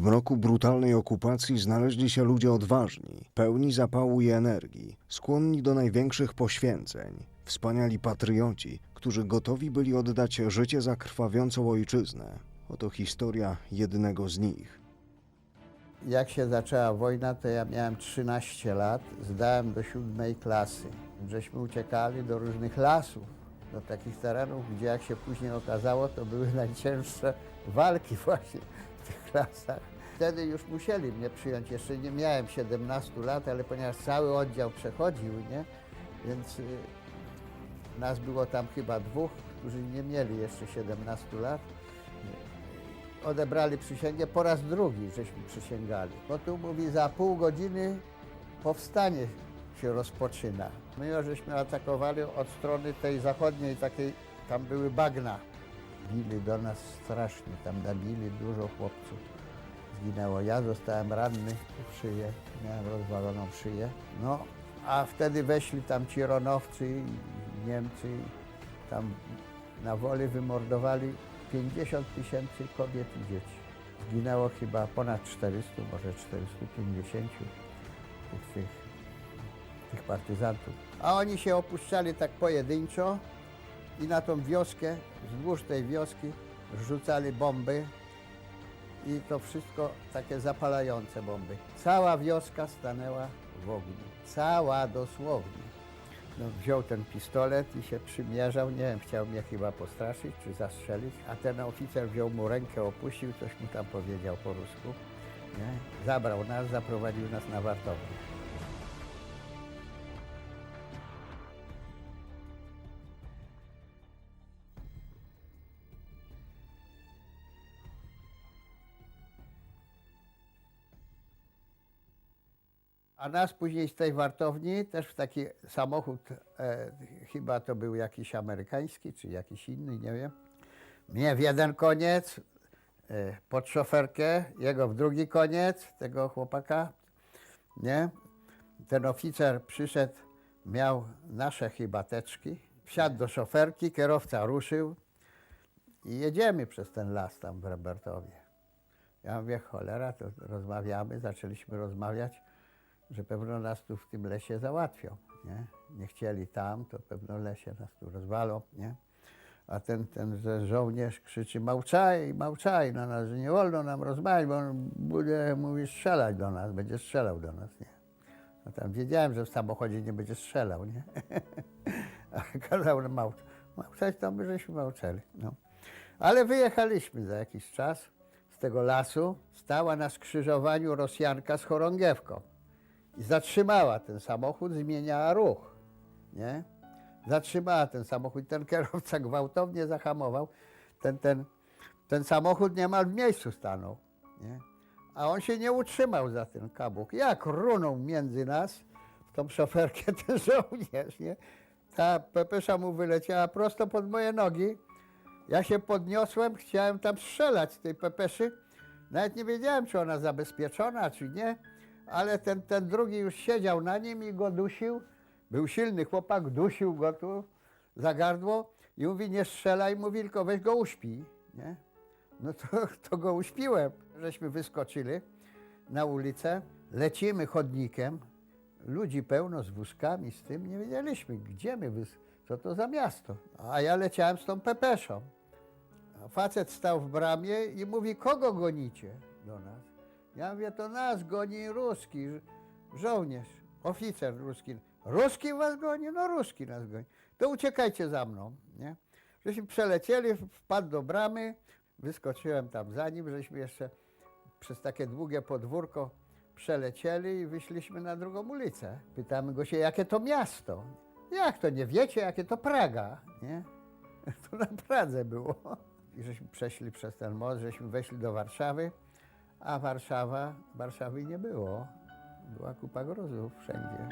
W mroku brutalnej okupacji znaleźli się ludzie odważni, pełni zapału i energii, skłonni do największych poświęceń, wspaniali patrioci, którzy gotowi byli oddać życie za krwawiącą ojczyznę. Oto historia jednego z nich. Jak się zaczęła wojna, to ja miałem 13 lat, zdałem do siódmej klasy. Żeśmy uciekali do różnych lasów, do takich terenów, gdzie jak się później okazało, to były najcięższe walki właśnie w tych lasach. Wtedy już musieli mnie przyjąć. Jeszcze nie miałem 17 lat, ale ponieważ cały oddział przechodził, nie? więc y, nas było tam chyba dwóch, którzy nie mieli jeszcze 17 lat odebrali przysięgę, po raz drugi żeśmy przysięgali. Bo tu mówi, za pół godziny powstanie się rozpoczyna. My żeśmy atakowali od strony tej zachodniej, takiej, tam były bagna. Bili do nas strasznie, tam nabili, dużo chłopców zginęło. Ja zostałem ranny w szyję, miałem rozwaloną szyję. No, a wtedy weszli tam ci Ronowcy Niemcy, tam na woli wymordowali 50 tysięcy kobiet i dzieci. Zginęło chyba ponad 400, może 450 tych, tych, tych partyzantów. A oni się opuszczali tak pojedynczo i na tą wioskę, wzdłuż tej wioski rzucali bomby i to wszystko takie zapalające bomby. Cała wioska stanęła w ogniu. Cała dosłownie. No, wziął ten pistolet i się przymierzał, nie wiem, chciał mnie chyba postraszyć czy zastrzelić, a ten oficer wziął mu rękę, opuścił, coś mu tam powiedział po rusku, nie? zabrał nas, zaprowadził nas na wartownię. A nas później z tej wartowni też w taki samochód, e, chyba to był jakiś amerykański czy jakiś inny, nie wiem. Mnie w jeden koniec, e, pod szoferkę, jego w drugi koniec, tego chłopaka, nie? Ten oficer przyszedł, miał nasze chyba teczki, wsiadł do szoferki, kierowca ruszył i jedziemy przez ten las tam w Robertowie. Ja mówię, cholera, to rozmawiamy, zaczęliśmy rozmawiać że pewno nas tu w tym lesie załatwią, nie? Nie chcieli tam, to pewno lesie nas tu rozwalą, nie? A ten, ten żołnierz krzyczy, małczaj, małczaj na nas, że nie wolno nam rozmawiać, bo on będzie, mówi, strzelać do nas, będzie strzelał do nas, nie? A tam wiedziałem, że w samochodzie nie będzie strzelał, nie? A kazał nam małczać. Małczać to my żeśmy małczeli, no. Ale wyjechaliśmy za jakiś czas z tego lasu. Stała na skrzyżowaniu Rosjanka z chorągiewką i zatrzymała ten samochód, zmieniała ruch, nie? Zatrzymała ten samochód, ten kierowca gwałtownie zahamował, ten, ten, ten samochód niemal w miejscu stanął, nie? A on się nie utrzymał za ten kabuk. Jak runął między nas, w tą szoferkę ten żołnierz, nie? Ta pepesza mu wyleciała prosto pod moje nogi. Ja się podniosłem, chciałem tam strzelać z tej pepeszy. Nawet nie wiedziałem, czy ona zabezpieczona, czy nie ale ten, ten drugi już siedział na nim i go dusił. Był silny chłopak, dusił go tu za gardło i mówi, nie strzelaj, mówi, tylko weź go uśpij, nie? No to, to go uśpiłem. Żeśmy wyskoczyli na ulicę, lecimy chodnikiem, ludzi pełno z wózkami, z tym, nie wiedzieliśmy, gdzie my, co to za miasto. A ja leciałem z tą pepeszą. Facet stał w bramie i mówi, kogo gonicie do nas? Ja mówię, to nas goni ruski żo- żołnierz, oficer ruski. Ruski was goni? No ruski nas goni. To uciekajcie za mną, nie? Żeśmy przelecieli, wpadł do bramy, wyskoczyłem tam za nim, żeśmy jeszcze przez takie długie podwórko przelecieli i wyszliśmy na drugą ulicę. Pytamy go się, jakie to miasto? Jak to, nie wiecie, jakie to Praga, nie? To na Pradze było. I żeśmy przeszli przez ten most, żeśmy weszli do Warszawy, a Warszawa, Warszawy nie było. Była kupa gruzów wszędzie.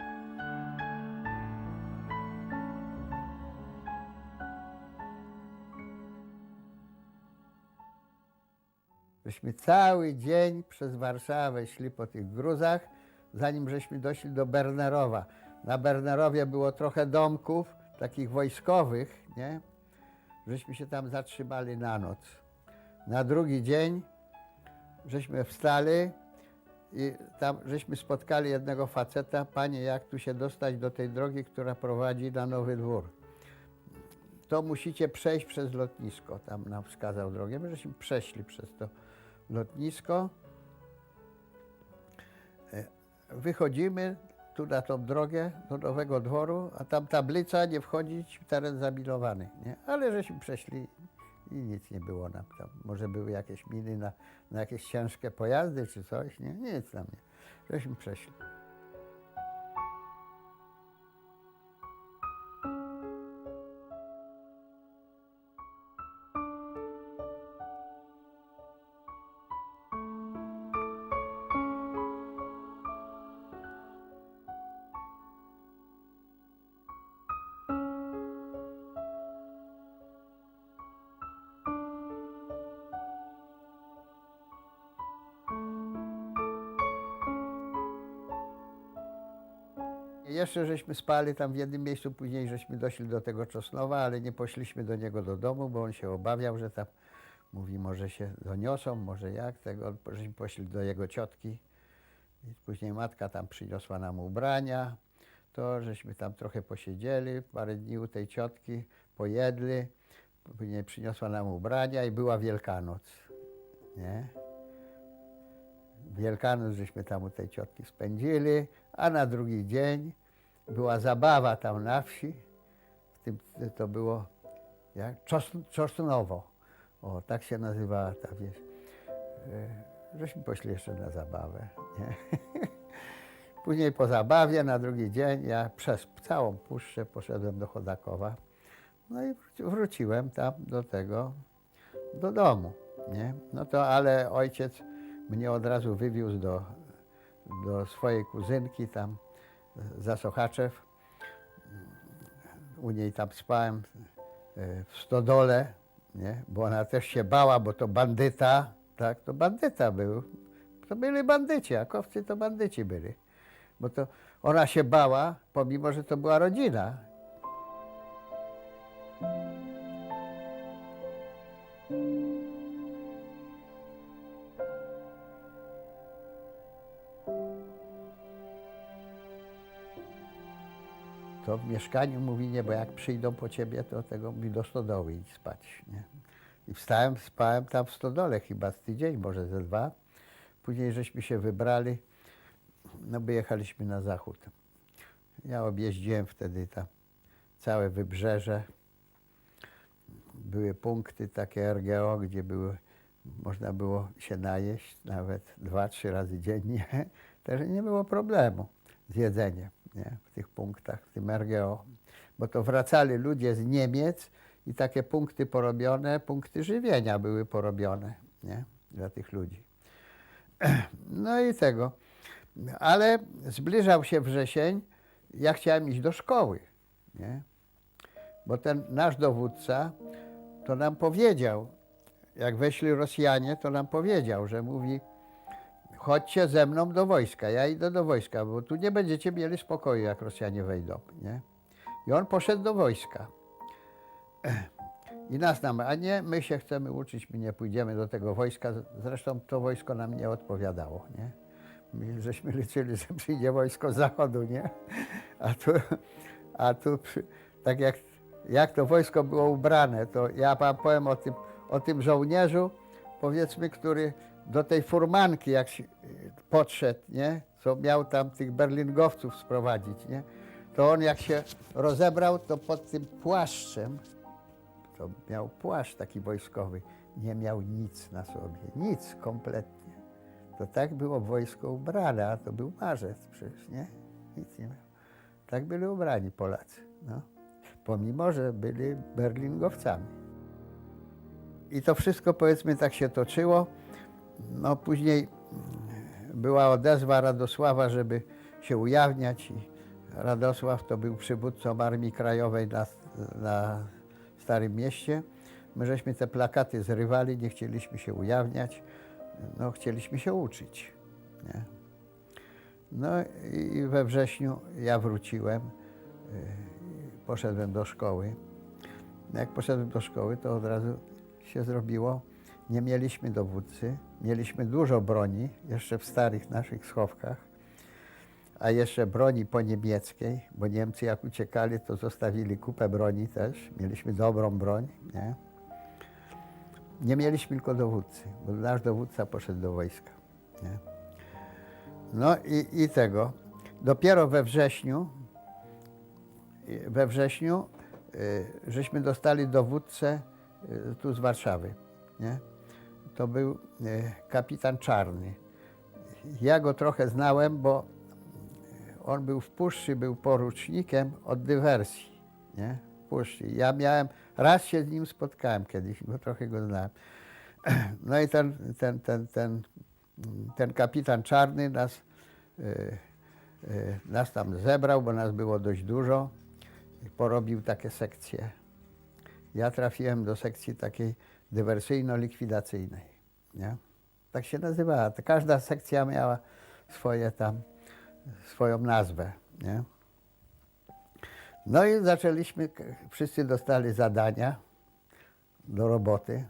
Żeśmy cały dzień przez Warszawę szli po tych gruzach, zanim żeśmy doszli do Bernerowa. Na Bernerowie było trochę domków, takich wojskowych, nie? Żeśmy się tam zatrzymali na noc. Na drugi dzień żeśmy wstali i tam żeśmy spotkali jednego faceta, panie, jak tu się dostać do tej drogi, która prowadzi na Nowy Dwór. To musicie przejść przez lotnisko, tam nam wskazał drogę. My żeśmy przeszli przez to lotnisko. E, Wychodzimy tu na tą drogę do Nowego Dworu, a tam tablica nie wchodzić w teren zaminowany, nie? Ale żeśmy przeszli i nic nie było nam tam. Może były jakieś miny na, na jakieś ciężkie pojazdy czy coś, nie? Nic tam nie. Żeśmy przeszli. Jeszcze żeśmy spali tam w jednym miejscu, później żeśmy doszli do tego Czosnowa, ale nie poszliśmy do niego do domu, bo on się obawiał, że tam mówi, może się doniosą, może jak tego. Żeśmy poszli do jego ciotki. I później matka tam przyniosła nam ubrania. To żeśmy tam trochę posiedzieli, parę dni u tej ciotki, pojedli. Później przyniosła nam ubrania i była Wielkanoc. Nie? Wielkanoc żeśmy tam u tej ciotki spędzili, a na drugi dzień była zabawa tam na wsi. W tym, to było jak Czos, Czosnowo. O, tak się nazywała ta wieś. E, Żeśmy poszli jeszcze na zabawę. Nie? Później po zabawie na drugi dzień ja przez całą puszczę poszedłem do Chodakowa. No i wróci- wróciłem tam do tego, do domu. Nie? No to ale ojciec mnie od razu wywiózł do, do swojej kuzynki tam za Sochaczew. U niej tam spałem e, w stodole, nie? bo ona też się bała, bo to bandyta, tak, to bandyta był. To byli bandyci, a kowcy to bandyci byli. Bo to ona się bała, pomimo, że to była rodzina. To w mieszkaniu mówi nie, bo jak przyjdą po ciebie, to tego mówi do stodoły idź spać. Nie? I wstałem, spałem tam w stodole chyba z tydzień, może ze dwa. Później żeśmy się wybrali, no by jechaliśmy na zachód. Ja objeździłem wtedy tam całe wybrzeże. Były punkty takie RGO, gdzie były, można było się najeść nawet dwa, trzy razy dziennie. Także nie było problemu z jedzeniem nie? w tych punktach, w tym RGO. Bo to wracali ludzie z Niemiec i takie punkty porobione, punkty żywienia były porobione nie? dla tych ludzi. No i tego. Ale zbliżał się wrzesień, ja chciałem iść do szkoły, nie? Bo ten nasz dowódca to nam powiedział, jak weszli Rosjanie, to nam powiedział, że mówi, chodźcie ze mną do wojska, ja idę do wojska, bo tu nie będziecie mieli spokoju, jak Rosjanie wejdą, nie? I on poszedł do wojska. I nas nam, a nie, my się chcemy uczyć, my nie pójdziemy do tego wojska. Zresztą to wojsko nam nie odpowiadało, nie? My żeśmy liczyli, że przyjdzie wojsko z zachodu, nie? A tu, a tu tak jak, jak to wojsko było ubrane, to ja powiem o tym, o tym żołnierzu, powiedzmy, który do tej furmanki, jak się, y, podszedł, nie? Co miał tam tych berlingowców sprowadzić, nie? To on jak się rozebrał, to pod tym płaszczem, to miał płaszcz taki wojskowy, nie miał nic na sobie, nic kompletnie. To tak było wojsko ubrane, a to był marzec przecież, nie? Nic nie miał. Tak byli ubrani Polacy, no. Pomimo, że byli berlingowcami. I to wszystko powiedzmy tak się toczyło. No później była odezwa Radosława, żeby się ujawniać i Radosław to był przywódcą Armii Krajowej na, na Starym Mieście. My żeśmy te plakaty zrywali, nie chcieliśmy się ujawniać, no chcieliśmy się uczyć. Nie? No i we wrześniu ja wróciłem, y, poszedłem do szkoły. Jak poszedłem do szkoły, to od razu się zrobiło nie mieliśmy dowódcy, mieliśmy dużo broni, jeszcze w starych naszych schowkach, a jeszcze broni po niemieckiej, bo Niemcy jak uciekali, to zostawili kupę broni też, mieliśmy dobrą broń, nie? Nie mieliśmy tylko dowódcy, bo nasz dowódca poszedł do wojska, nie? No i, i tego. Dopiero we wrześniu, we wrześniu y, żeśmy dostali dowódcę y, tu z Warszawy. Nie? To był y, kapitan Czarny. Ja go trochę znałem, bo on był w puszczy, był porucznikiem od dywersji. Nie? W puszczy. Ja miałem, raz się z nim spotkałem kiedyś, bo trochę go znałem. No i ten, ten, ten, ten, ten kapitan Czarny nas, y, nas tam zebrał, bo nas było dość dużo porobił takie sekcje. Ja trafiłem do sekcji takiej dywersyjno-likwidacyjnej. Nie? Tak się nazywała. Każda sekcja miała swoje tam, swoją nazwę. Nie? No i zaczęliśmy, wszyscy dostali zadania do roboty.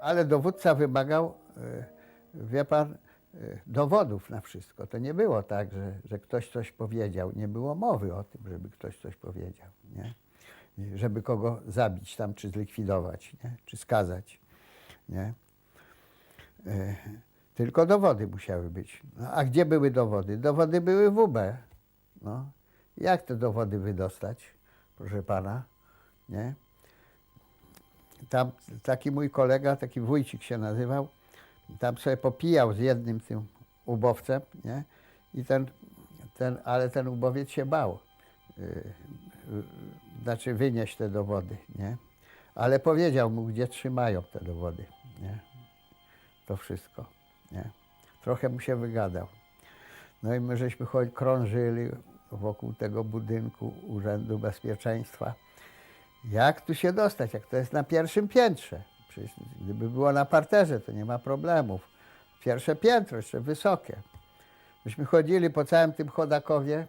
Ale dowódca wymagał, e, wie pan, dowodów na wszystko. To nie było tak, że, że ktoś coś powiedział. Nie było mowy o tym, żeby ktoś coś powiedział. Nie? Żeby kogo zabić tam, czy zlikwidować, nie? czy skazać. Nie? E, Tylko dowody musiały być. No, a gdzie były dowody? Dowody były w UB. No. Jak te dowody wydostać, proszę pana? Nie? tam taki mój kolega, taki wójcik się nazywał, tam sobie popijał z jednym tym ubowcem, nie? I ten, ten, ale ten ubowiec się bał, yy, znaczy wynieść te dowody, nie? Ale powiedział mu, gdzie trzymają te dowody, nie? To wszystko, nie? Trochę mu się wygadał. No i my żeśmy choć krążyli wokół tego budynku Urzędu Bezpieczeństwa. Jak tu się dostać, jak to jest na pierwszym piętrze? Przecież gdyby było na parterze, to nie ma problemów. Pierwsze piętro, jeszcze wysokie. Myśmy chodzili po całym tym chodakowie,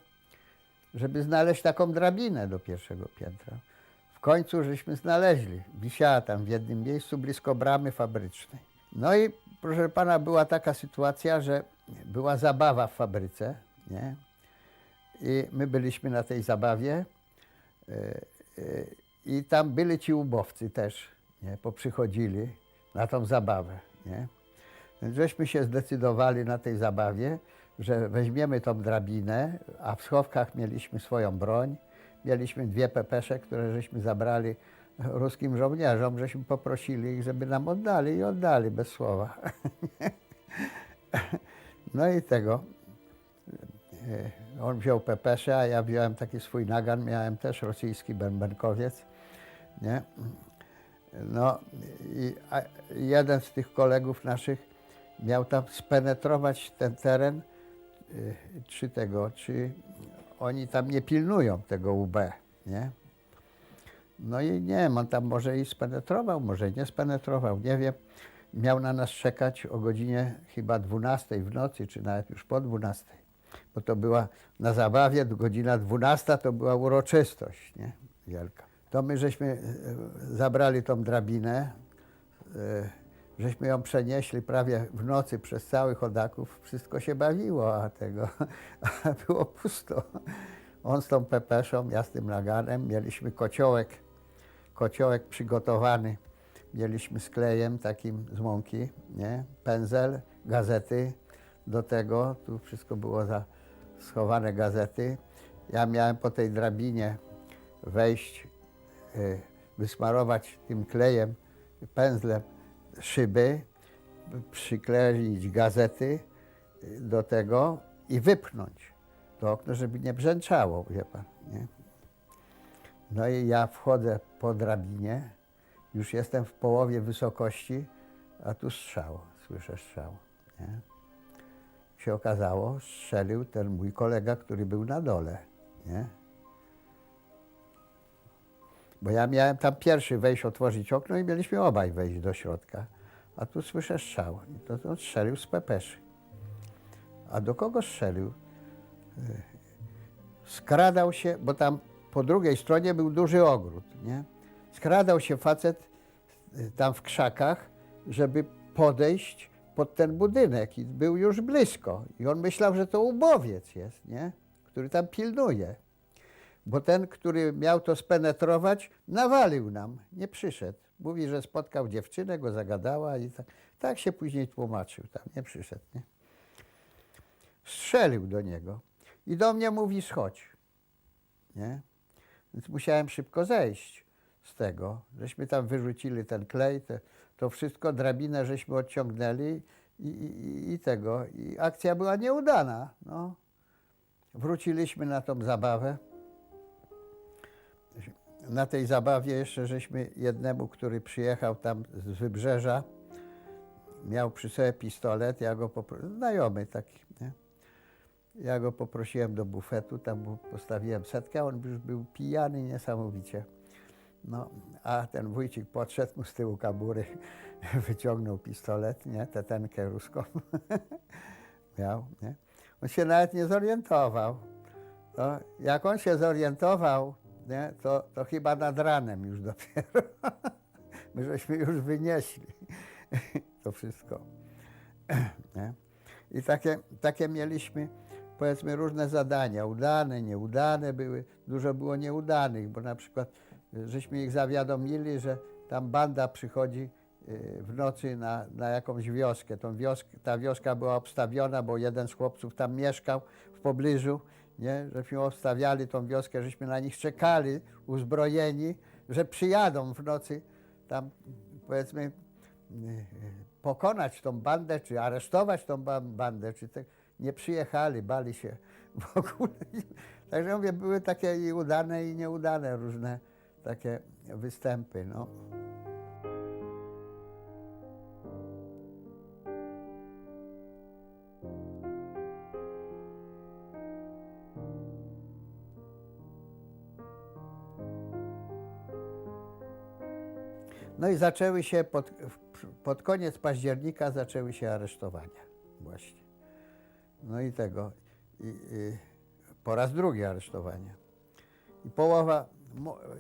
żeby znaleźć taką drabinę do pierwszego piętra. W końcu żeśmy znaleźli. Wisiała tam w jednym miejscu blisko bramy fabrycznej. No i proszę pana, była taka sytuacja, że była zabawa w fabryce, nie? I my byliśmy na tej zabawie. e, e, I tam byli ci ubowcy też, nie? Poprzychodzili na tą zabawę, nie? Więc żeśmy się zdecydowali na tej zabawie, że weźmiemy tą drabinę, a w schowkach mieliśmy swoją broń. Mieliśmy dwie pepesze, które żeśmy zabrali ruskim żołnierzom, żeśmy poprosili ich, żeby nam oddali i oddali bez słowa. No i tego. e, On wziął pepesze, a ja wziąłem taki swój nagan, miałem też rosyjski bębenkowiec. Nie? No i jeden z tych kolegów naszych miał tam spenetrować ten teren, y, czy tego, czy oni tam nie pilnują tego UB, nie? No i nie wiem, on tam może i spenetrował, może nie spenetrował, nie wiem. Miał na nas czekać o godzinie chyba 12 w nocy, czy nawet już po 12. Bo to była na zabawie, godzina 12 to była uroczystość, nie? Wielka. To my żeśmy e, zabrali tą drabinę, e, żeśmy ją przenieśli prawie w nocy przez cały chodaków. Wszystko się bawiło, a tego a było pusto. On z tą pepeszą, ja z tym naganem. Mieliśmy kociołek, kociołek przygotowany. Mieliśmy z klejem takim z mąki, nie? pędzel, gazety do tego. Tu wszystko było za schowane gazety. Ja miałem po tej drabinie wejść, wysmarować tym klejem, pędzlem szyby, przykleić gazety y, do tego i wypchnąć to okno, żeby nie brzęczało, wie pan. Nie? No i ja wchodzę po drabinie, już jestem w połowie wysokości, a tu strzał, słyszę strzał. Nie? Się okazało, strzelił ten mój kolega, który był na dole. Nie? Bo ja miałem tam pierwszy wejść, otworzyć okno i mieliśmy obaj wejść do środka. A tu słyszę strzał. I to on strzelił z pepeszy. A do kogo strzelił? skradał się, bo tam po drugiej stronie był duży ogród, nie? Skradał się facet y, tam w krzakach, żeby podejść pod ten budynek i był już blisko. I on myślał, że to ubowiec jest, nie? Który tam pilnuje. Bo ten, który miał to spenetrować, nawalił nam, nie przyszedł. Mówi, że spotkał dziewczynę, go zagadała i tak, tak się później tłumaczył, tam nie przyszedł. Nie? Strzelił do niego i do mnie mówi schodź. Nie? Więc musiałem szybko zejść z tego. Żeśmy tam wyrzucili ten klej, te, to wszystko, drabinę żeśmy odciągnęli i, i, i tego. I akcja była nieudana. No. Wróciliśmy na tą zabawę. Na tej zabawie jeszcze żeśmy jednemu, który przyjechał tam z wybrzeża, miał przy sobie pistolet, ja go poprosiłem, znajomy taki, nie? Ja go poprosiłem do bufetu, tam postawiłem setkę, on już był pijany niesamowicie. No, a ten wójcik podszedł mu z tyłu kabury, wyciągnął pistolet, nie, tetenkę ruską miał, nie. On się nawet nie zorientował. To jak on się zorientował, nie, to, to chyba nad ranem już dopiero. My żeśmy już wynieśli to wszystko. Nie? I takie, takie mieliśmy, powiedzmy, różne zadania, udane, nieudane były. Dużo było nieudanych, bo na przykład y, żeśmy ich zawiadomili, że tam banda przychodzi y, w nocy na, na jakąś wioskę. Tą. Ta wioska była obstawiona, bo jeden z chłopców tam mieszkał w pobliżu, nie? żeśmy obstawiali tą wioskę, żeśmy na nich czekali, uzbrojeni, że przyjadą w nocy tam, powiedzmy, pokonać tą bandę, czy aresztować tą ba- bandę, czy te, nie przyjechali, bali się w ogóle. Także mówię, były takie i udane, i nieudane różne takie występy. No. I zaczęły się pod, pod koniec października zaczęły się aresztowania właśnie. No i tego. I, i po raz drugi aresztowania. I połowa,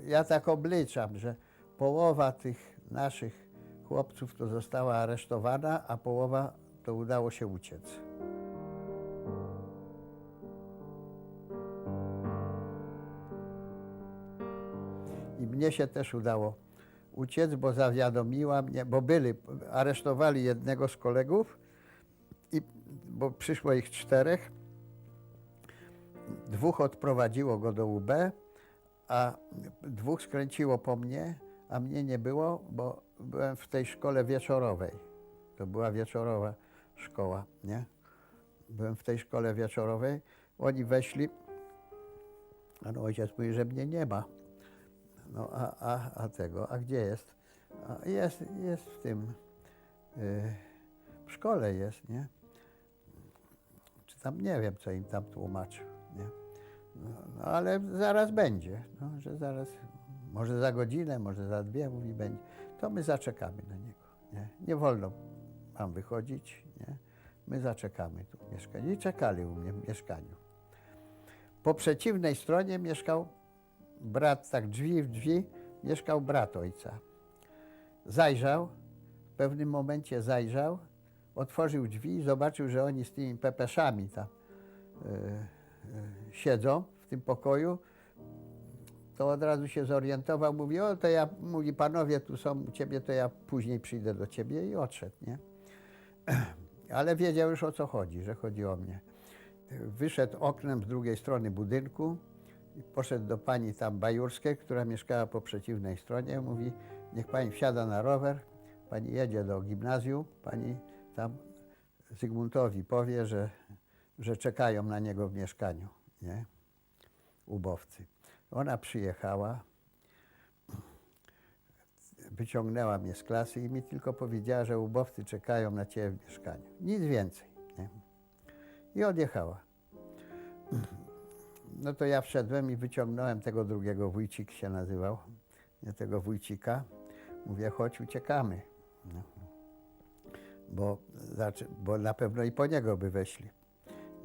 ja tak obliczam, że połowa tych naszych chłopców to została aresztowana, a połowa to udało się uciec. I mnie się też udało uciec, bo zawiadomiła mnie, bo byli, aresztowali jednego z kolegów, i, bo przyszło ich czterech. Dwóch odprowadziło go do UB, a dwóch skręciło po mnie, a mnie nie było, bo byłem w tej szkole wieczorowej. To była wieczorowa szkoła, nie? Byłem w tej szkole wieczorowej. Oni weszli, a no ojciec mówi, że mnie nie ma. No a, a, a tego, a gdzie jest? A jest, jest w tym, y, w szkole jest, nie? Czy tam, nie wiem, co im tam tłumaczył, nie? No, no ale zaraz będzie, no, że zaraz, może za godzinę, może za dwie, mówi, będzie. To my zaczekamy na niego, nie? Nie wolno mam wychodzić, nie? My zaczekamy tu w mieszkaniu. I czekali u mnie w mieszkaniu. Po przeciwnej stronie mieszkał brat, tak drzwi w drzwi, mieszkał brat ojca. Zajrzał, w pewnym momencie zajrzał, otworzył drzwi i zobaczył, że oni z tymi pepeszami tam e, e, siedzą w tym pokoju. To od razu się zorientował, mówi, o to ja, mówi, panowie tu są u ciebie, to ja później przyjdę do ciebie i odszedł, nie? Ale wiedział już o co chodzi, że chodzi o mnie. Wyszedł oknem z drugiej strony budynku, i poszedł do pani tam Bajurskiej, która mieszkała po przeciwnej stronie. Mówi, niech pani wsiada na rower, pani jedzie do gimnazjum, pani tam Zygmuntowi powie, że, że czekają na niego w mieszkaniu, nie? Ubowcy. Ona przyjechała, wyciągnęła mnie z klasy i mi tylko powiedziała, że ubowcy czekają na ciebie w mieszkaniu. Nic więcej, nie? I odjechała. No to ja wszedłem i wyciągnąłem tego drugiego, wójcik się nazywał, nie tego wójcika. Mówię, chodź, uciekamy. No. Bo, zaczy- bo na pewno i po niego by weszli.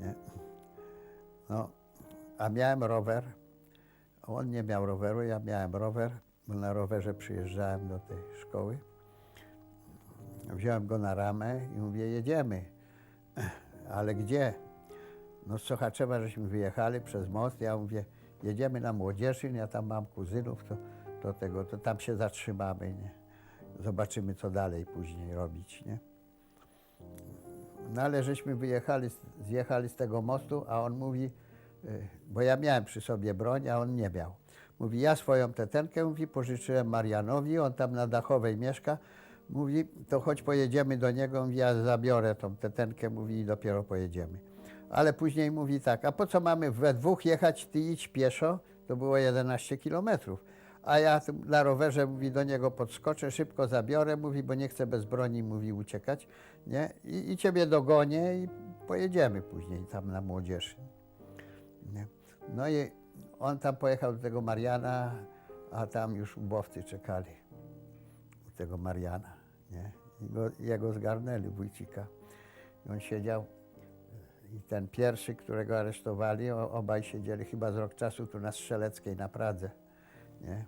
Nie? No, a miałem rower. On nie miał roweru, ja miałem rower, bo na rowerze przyjeżdżałem do tej szkoły. Wziąłem go na ramę i mówię, jedziemy. Ale gdzie? No z Sochaczewa żeśmy wyjechali przez most. Ja mówię, jedziemy na Młodzieżyn, ja tam mam kuzynów, to, to tego, to tam się zatrzymamy, nie? Zobaczymy, co dalej później robić, nie? No ale żeśmy wyjechali, zjechali z tego mostu, a on mówi, y, bo ja miałem przy sobie broń, a on nie miał. Mówi, ja swoją tetenkę, mówi, pożyczyłem Marianowi, on tam na Dachowej mieszka. Mówi, to choć pojedziemy do niego, mówi, ja zabiorę tą tetenkę, mówi, i dopiero pojedziemy. Ale później mówi tak, a po co mamy we dwóch jechać, ty idź pieszo, to było 11 kilometrów. A ja na rowerze, mówi, do niego podskoczę, szybko zabiorę, mówi, bo nie chcę bez broni, mówi, uciekać, nie? I, i ciebie dogonię i pojedziemy później tam na młodzież. Nie? No i on tam pojechał do tego Mariana, a tam już ubowcy czekali u tego Mariana, nie? I go, jego zgarnęli, wójcika. I on siedział i ten pierwszy, którego aresztowali, obaj siedzieli chyba z rok czasu tu na Strzeleckiej, na Pradze. Nie?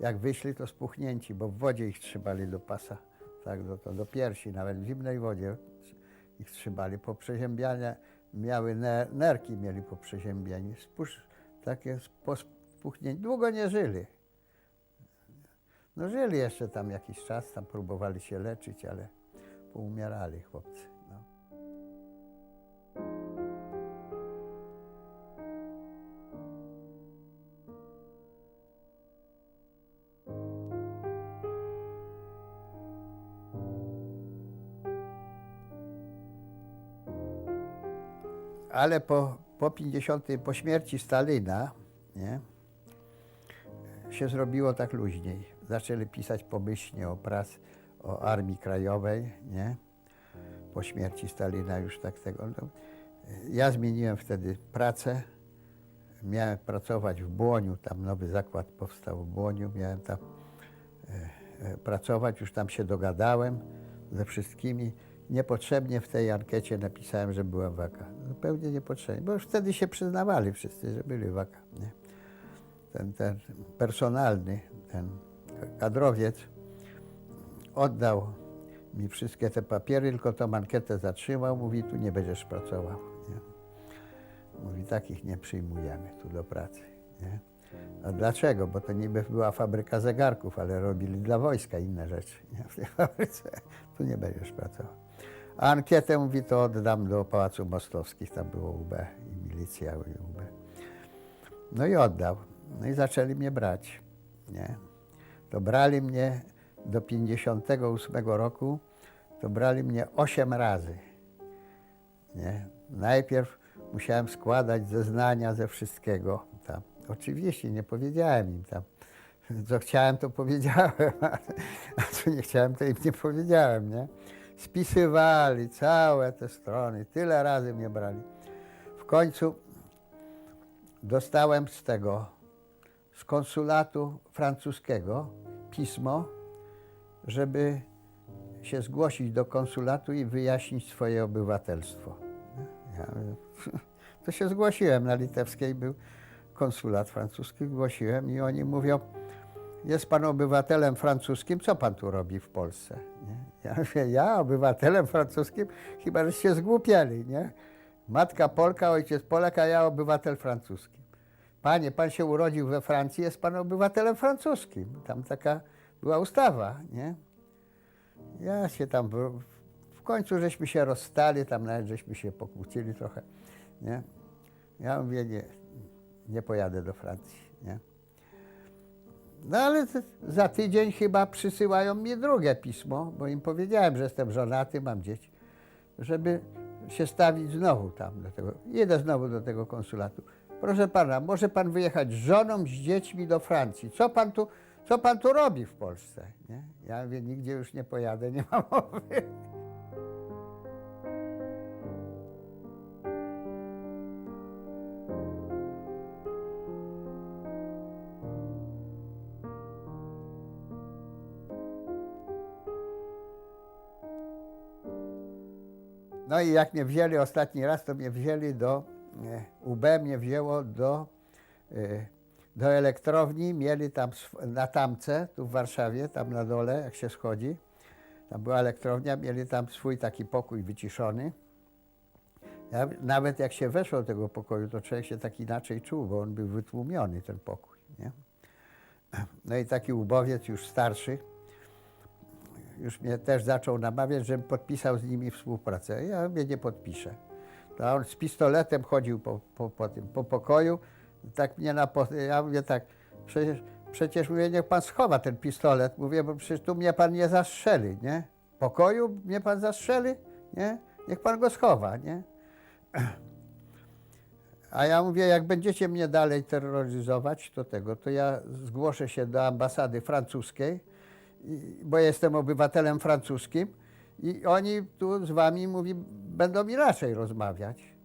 Jak wyszli, to spuchnięci, bo w wodzie ich trzymali do pasa, tak, do, to, do piersi, nawet w zimnej wodzie ich trzymali. Po przeziębianiu miały ner, nerki, mieli po przeziębieniu. Spusz, takie po spuchnięciu. Długo nie żyli. No żyli jeszcze tam jakiś czas, tam próbowali się leczyć, ale poumierali chłopcy. Ale po, po 50, po śmierci Stalina, nie, się zrobiło tak luźniej. Zaczęli pisać pomyślnie o prac, o Armii Krajowej, nie? Po śmierci Stalina już tak tego. No, ja zmieniłem wtedy pracę. Miałem pracować w Błoniu, tam nowy zakład powstał w Błoniu. Miałem tam e, e, pracować, już tam się dogadałem ze wszystkimi. Niepotrzebnie w tej ankiecie napisałem, że byłem waka. Zupełnie niepotrzebnie, bo już wtedy się przyznawali wszyscy, że byli waka. Nie? Ten, ten personalny, ten kadrowiec oddał mi wszystkie te papiery, tylko tą ankietę zatrzymał. Mówi, tu nie będziesz pracował. Nie? Mówi, takich nie przyjmujemy tu do pracy. Nie? A dlaczego? Bo to niby była fabryka zegarków, ale robili dla wojska inne rzeczy. Nie? W tej fabryce tu nie będziesz pracował. A ankietę, mówi, to oddam do Pałacu Mostowskich, tam było UB i milicja i UB. No i oddał. No i zaczęli mnie brać. Nie? To brali mnie do 58 roku, to brali mnie 8 razy. Nie? Najpierw musiałem składać zeznania ze wszystkiego. Tam. Oczywiście nie powiedziałem im tam. Co chciałem, to powiedziałem, a co nie chciałem, to im nie powiedziałem. Nie? Spisywali całe te strony, tyle razy mnie brali. W końcu dostałem z tego, z konsulatu francuskiego pismo, żeby się zgłosić do konsulatu i wyjaśnić swoje obywatelstwo. Ja, to się zgłosiłem, na Litewskiej był konsulat francuski, zgłosiłem i oni mówią, jest pan obywatelem francuskim, co pan tu robi w Polsce? Nie? Ja mówię, ja obywatelem francuskim? Chyba, że się zgłupiali, nie? Matka Polka, ojciec Polak, a ja obywatel francuski. Panie, pan się urodził we Francji, jest pan obywatelem francuskim. Tam taka była ustawa, nie? Ja się tam, w końcu żeśmy się rozstali, tam nawet żeśmy się pokłócili trochę, nie? Ja mówię, nie, nie pojadę do Francji, nie? No ale za tydzień chyba przysyłają mi drugie pismo, bo im powiedziałem, że jestem żonaty, mam dzieci, żeby się stawić znowu tam do tego. Jedę znowu do tego konsulatu. Proszę pana, może pan wyjechać z żoną, z dziećmi do Francji. Co pan tu, co pan tu robi w Polsce? Nie? Ja mówię, nigdzie już nie pojadę, nie ma mowy. No i jak mnie wzięli ostatni raz, to mnie wzięli do e, UB mnie wzięło do, e, do elektrowni. Mieli tam na tamce, tu w Warszawie, tam na dole, jak się schodzi. Tam była elektrownia, mieli tam swój taki pokój wyciszony. Nawet jak się weszło do tego pokoju, to człowiek się tak inaczej czuł, bo on był wytłumiony, ten pokój. Nie? No i taki ubowiec już starszy, już mnie też zaczął namawiać, żebym podpisał z nimi współpracę. Ja mnie nie podpiszę. To on z pistoletem chodził po, po, po tym, po pokoju. Tak mnie na, ja mówię tak, przecież, przecież mówię, niech pan schowa ten pistolet. Mówię, bo przecież tu mnie pan nie zastrzeli, nie? W pokoju mnie pan zastrzeli, nie? Niech pan go schowa, nie? A ja mówię, jak będziecie mnie dalej terroryzować, to tego, to ja zgłoszę się do ambasady francuskiej, bo jestem obywatelem francuskim i oni tu z wami, mówi, będą inaczej rozmawiać.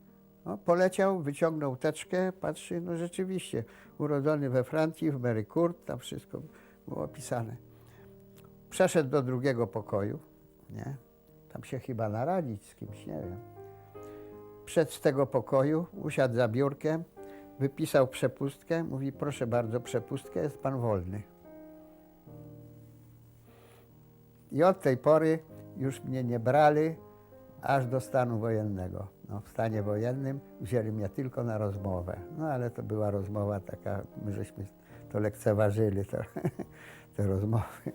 No, poleciał, wyciągnął teczkę, patrzy, no rzeczywiście, urodzony we Francji, w Merycourt, tam wszystko było opisane. Przeszedł do drugiego pokoju, nie? Tam się chyba naradzić z kimś, nie wiem. Wszedł z tego pokoju, usiadł za biurkiem, wypisał przepustkę, mówi, proszę bardzo, przepustkę, jest pan wolny. I od tej pory już mnie nie brali aż do stanu wojennego. No, w stanie wojennym wzięli mnie tylko na rozmowę. No ale to była rozmowa taka, my żeśmy to lekceważyli, to, te rozmowy.